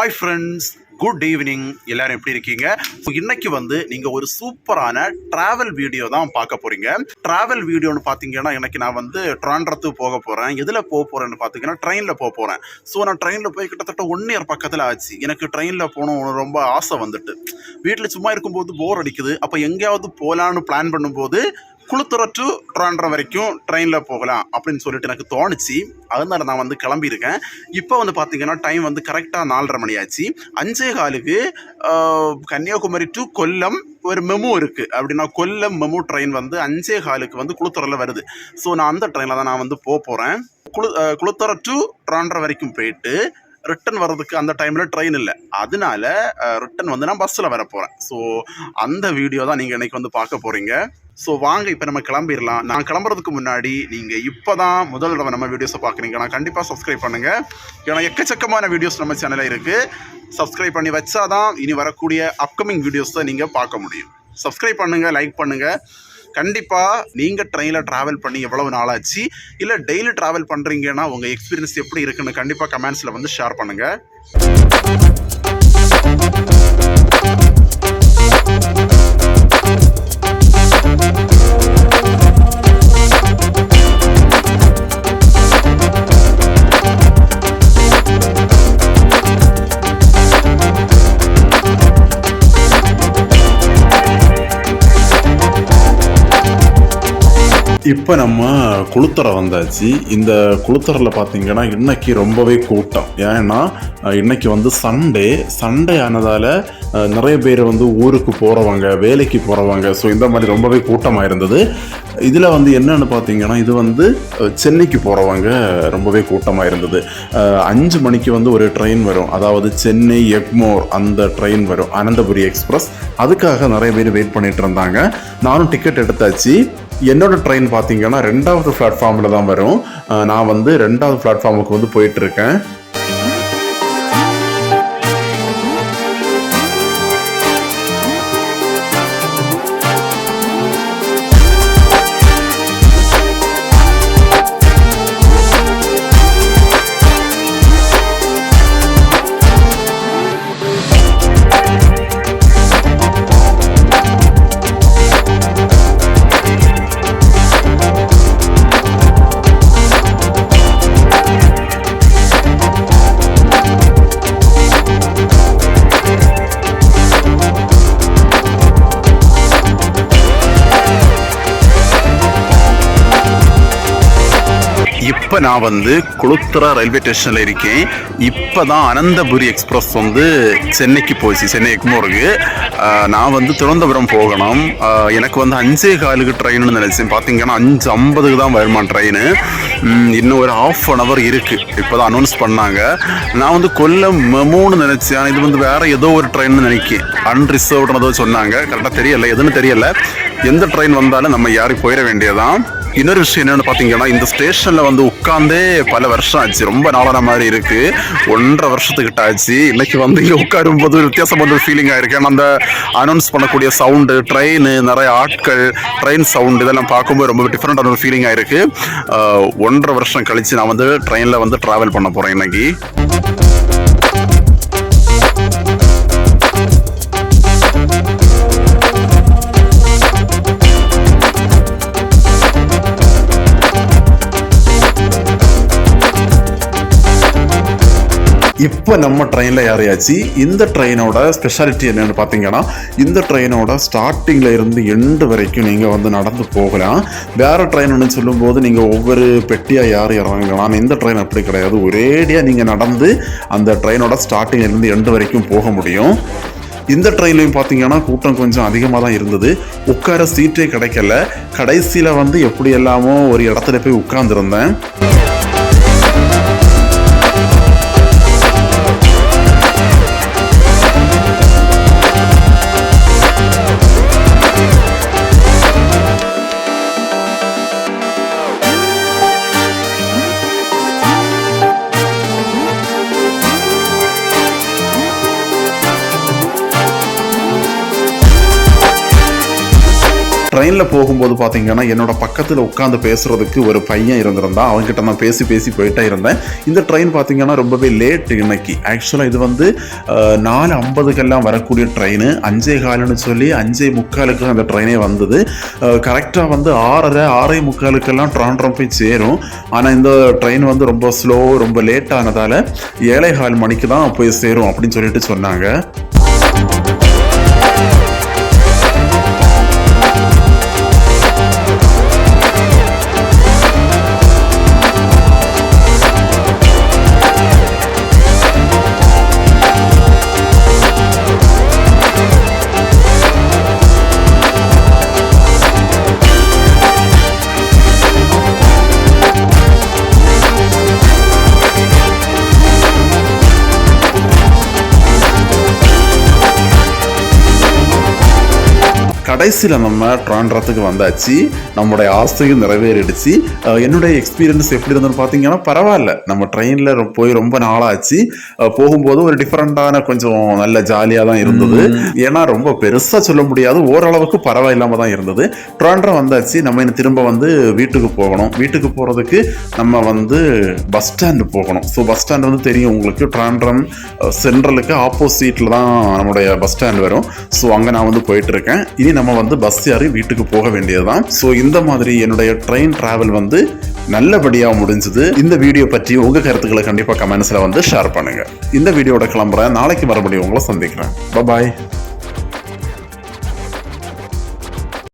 Hi friends good evening எல்லாரும் எப்படி இருக்கீங்க? இன்னைக்கு வந்து நீங்க ஒரு சூப்பரான டிராவல் வீடியோ தான் பார்க்க போறீங்க. டிராவல் வீடியோன்னு பார்த்தீங்கன்னா எனக்கு நான் வந்து ட்ராண்ட்ரத்துக்கு போக போறேன். எதுல போக போறேன்னு பார்த்தீங்கன்னா ட்ரெயினில் போக போறேன். ஸோ நான் ட்ரெயினில் போய் கிட்டத்தட்ட ஒன் இயர் பக்கத்தில் ஆச்சு. எனக்கு ட்ரெயினில் போகணும் ரொம்ப ஆசை வந்துட்டு. வீட்டில் சும்மா இருக்கும்போது போர் அடிக்குது. அப்போ எங்கேயாவது போகலான்னு பிளான் பண்ணும்போது குளுத்துறை டு ட்ராண்ட்ரா வரைக்கும் ட்ரெயினில் போகலாம் அப்படின்னு சொல்லிட்டு எனக்கு தோணுச்சு. அதனால நான் வந்து கிளம்பியிருக்கேன். இப்போ வந்து பார்த்தீங்கன்னா டைம் வந்து கரெக்டாக நாலரை மணி ஆச்சு. அஞ்சே காலுக்கு கன்னியாகுமரி டு கொல்லம் ஒரு மெமு இருக்குது அப்படின்னா கொல்லம் மெமு ட்ரெயின் வந்து அஞ்சே காலுக்கு வந்து குளுத்துறையில் வருது. ஸோ நான் அந்த ட்ரெயினில் தான் நான் வந்து போக போகிறேன் குளு குளுத்துறை டு ட்ராண்ட்ரா வரைக்கும் போயிட்டு ரிட்டன் வர்றதுக்கு அந்த டைமில் ட்ரெயின் இல்லை. அதனால ரிட்டன் வந்து நான் பஸ்ஸில் வர போகிறேன் ஸோ அந்த வீடியோ தான் நீங்கள் இன்றைக்கி வந்து பார்க்க போகிறீங்க ஸோ வாங்க இப்போ நம்ம கிளம்பிடலாம். நான் கிளம்புறதுக்கு முன்னாடி நீங்கள் இப்போ தான் முதல் தடவை நம்ம வீடியோஸை பார்க்குறீங்கன்னா கண்டிப்பாக சப்ஸ்கிரைப் பண்ணுங்கள் ஏன்னா எக்கச்சக்கமான வீடியோஸ் நம்ம சேனலில் இருக்குது சப்ஸ்கிரைப் பண்ணி வச்சாதான் இனி வரக்கூடிய அப்கமிங் வீடியோஸை நீங்கள் பார்க்க முடியும். சப்ஸ்கிரைப் பண்ணுங்கள் லைக் பண்ணுங்கள் கண்டிப்பாக நீங்கள் ட்ரெயினில் ட்ராவல் பண்ணி எவ்வளவு நாளாச்சு? இல்லை டெய்லி ட்ராவல் பண்ணுறீங்கன்னா உங்கள் எக்ஸ்பீரியன்ஸ் எப்படி இருக்குன்னு கண்டிப்பாக கமெண்ட்ஸில் வந்து ஷேர் பண்ணுங்கள் இப்போ நம்ம குளுத்தரை வந்தாச்சு. இந்த குளுத்தரில் பார்த்தீங்கன்னா இன்னைக்கு ரொம்பவே கூட்டம். ஏன்னா இன்னைக்கு வந்து சண்டே. சண்டே ஆனதால் நிறைய பேர் வந்து ஊருக்கு போகிறவங்க வேலைக்கு போகிறவங்க ஸோ இந்த மாதிரி ரொம்பவே கூட்டமாக இருந்தது. இதில் வந்து என்னன்னு பார்த்தீங்கன்னா இது வந்து சென்னைக்கு போகிறவங்க ரொம்பவே கூட்டமாக இருந்தது. அஞ்சு மணிக்கு வந்து ஒரு ட்ரெயின் வரும். அதாவது சென்னை எக்மோர் அந்த ட்ரெயின் வரும். அனந்தபுரி எக்ஸ்பிரஸ். அதுக்காக நிறைய பேர் வெயிட் பண்ணிகிட்டு இருந்தாங்க. நானும் டிக்கெட் எடுத்தாச்சு. என்னோட ட்ரெயின் பார்த்தீங்கன்னா ரெண்டாவது பிளாட்ஃபார்மில் தான் வரும். நான் வந்து ரெண்டாவது பிளாட்ஃபார்முக்கு வந்து போயிட்டுருக்கேன் இப்போ நான் வந்து குளுத்துறா ரயில்வே ஸ்டேஷனில் இருக்கேன். இப்போ தான் அனந்தபுரி எக்ஸ்பிரஸ் வந்து சென்னைக்கு போச்சு சென்னை எக்மோருக்கு. நான் வந்து திருவனந்தபுரம் போகணும். எனக்கு வந்து அஞ்சே காலுக்கு ட்ரெயின்னு நினச்சேன். பார்த்தீங்கன்னா அஞ்சு ஐம்பதுக்கு தான் வருமா ட்ரெயின் இன்னும் ஒரு ஆஃப் அன் ஹவர் இருக்குது இப்போ தான் அனௌன்ஸ் பண்ணாங்க. நான் வந்து கொல்லம் மெமோன்னு நினச்சேன். இது வந்து வேறு ஏதோ ஒரு ட்ரெயின் நினைக்கிறேன் அன்ரிசர்வ்டுன்னு ஏதோ சொன்னாங்க. கரெக்டாக தெரியலை. எதுன்னு தெரியலை. எந்த ட்ரெயின் வந்தாலும் நம்ம யாரும் போயிட வேண்டியதான் இன்னொரு விஷயம் என்னன்னு பார்த்தீங்கன்னா இந்த ஸ்டேஷனில் வந்து உட்காந்தே பல வருஷம் ஆச்சு. ரொம்ப நாளான மாதிரி இருக்கு. ஒன்றரை வருஷத்துக்கிட்ட ஆச்சு. இன்னைக்கு வந்து இங்கே உட்காரும் போது வித்தியாசமான ஒரு ஃபீலிங் ஆயிருக்கு. ஏன்னா அந்த அனௌன்ஸ் பண்ணக்கூடிய சவுண்டு ட்ரெயின் நிறைய ஆட்கள் ட்ரெயின் சவுண்ட் இதெல்லாம் பார்க்கும்போது ரொம்ப டிஃப்ரெண்டான ஒரு ஃபீலிங் ஆயிருக்கு. ஒன்றரை வருஷம் கழிச்சு நான் வந்து ட்ரெயினில் வந்து ட்ராவல் பண்ண போகிறேன் இன்னைக்கு. இப்போ நம்ம ட்ரெயினில் ஏறியாச்சு. இந்த ட்ரெயினோட ஸ்பெஷாலிட்டி என்னென்னு பார்த்தீங்கன்னா இந்த ட்ரெயினோட ஸ்டார்டிங்கில் இருந்து எண்டு வரைக்கும் நீங்கள் வந்து நடந்து போகலாம். வேறு ட்ரெயின்னு சொல்லும்போது நீங்கள் ஒவ்வொரு பெட்டியாக யார் இறங்கலாம். ஆனால் இந்த ட்ரெயின் அப்படி கிடையாது. ஒரேடியாக நீங்கள் நடந்து அந்த ட்ரெயினோட ஸ்டார்டிங்லேருந்து எண்டு வரைக்கும் போக முடியும். இந்த ட்ரெயின்லையும் பார்த்தீங்கன்னா கூட்டம் கொஞ்சம் அதிகமாக தான் இருந்தது. உட்கார சீட்டே கிடைக்கல. கடைசியில் வந்து எப்படி எல்லாமோ ஒரு இடத்துல போய் உட்காந்துருந்தேன் ட்ரெயினில் போகும்போது பார்த்தீங்கன்னா என்னோட பக்கத்தில் உட்காந்து பேசுகிறதுக்கு ஒரு பையன் இருந்திருந்தான். அவங்ககிட்ட நான் பேசி பேசி போயிட்டே இருந்தேன். இந்த ட்ரெயின் பார்த்தீங்கன்னா ரொம்பவே லேட் இன்னைக்கு. ஆக்சுவலாக இது வந்து நாலு ஐம்பதுக்கெல்லாம் வரக்கூடிய ட்ரெயின் அஞ்சே காலுன்னு சொல்லி அஞ்சே முக்காலுக்கு அந்த ட்ரெயினே வந்தது. கரெக்டாக வந்து ஆறரை ஆறே முக்காலுக்கெல்லாம் ட்ராண்ட்ரம் போய் சேரும். ஆனால் இந்த ட்ரெயின் வந்து ரொம்ப ஸ்லோ ரொம்ப லேட் ஆனதால் ஏழை கால் மணிக்கு தான் போய் சேரும் அப்படின்னு சொல்லிட்டு சொன்னாங்க. கடைசியில் நம்ம ட்ரான்ட்ரத்துக்கு வந்தாச்சு. நம்மளுடைய ஆசையும் நிறைவேறிடுச்சு. என்னுடைய எக்ஸ்பீரியன்ஸ் எப்படி இருந்ததுன்னு பார்த்தீங்கன்னா பரவாயில்ல. நம்ம ட்ரெயினில் போய் ரொம்ப நாளாச்சு. போகும்போது ஒரு டிஃப்ரெண்ட்டான கொஞ்சம் நல்ல ஜாலியாக தான் இருந்தது. ஏன்னா ரொம்ப பெருசாக சொல்ல முடியாது. ஓரளவுக்கு பரவாயில்லாமல் தான் இருந்தது. ட்ரான்ட்ரம் வந்தாச்சு. நம்ம இன்னும் திரும்ப வந்து வீட்டுக்கு போகணும். வீட்டுக்கு போகிறதுக்கு நம்ம வந்து பஸ் ஸ்டாண்டு போகணும். ஸோ பஸ் ஸ்டாண்ட் வந்து தெரியும் உங்களுக்கு. ட்ரான்ட்ரம் சென்ட்ரலுக்கு ஆப்போசிட்டில் தான் நம்மளுடைய பஸ் ஸ்டாண்ட் வரும். ஸோ அங்கே நான் வந்து போயிட்டு இருக்கேன். இனி நம்ம வந்து பஸ் ஏறி வீட்டுக்கு போக வேண்டியதுதான். ஸோ இந்த மாதிரி என்னுடைய ட்ரெயின் டிராவல் வந்து நல்லபடியாக முடிஞ்சது. இந்த வீடியோ பற்றி உங்கள் கருத்துக்களை கண்டிப்பாக கமெண்ட்ஸில் வந்து ஷேர் பண்ணுங்க. இந்த வீடியோட கிளம்புறேன். நாளைக்கு மறுபடியும் உங்களை சந்திக்கிறேன். பாய்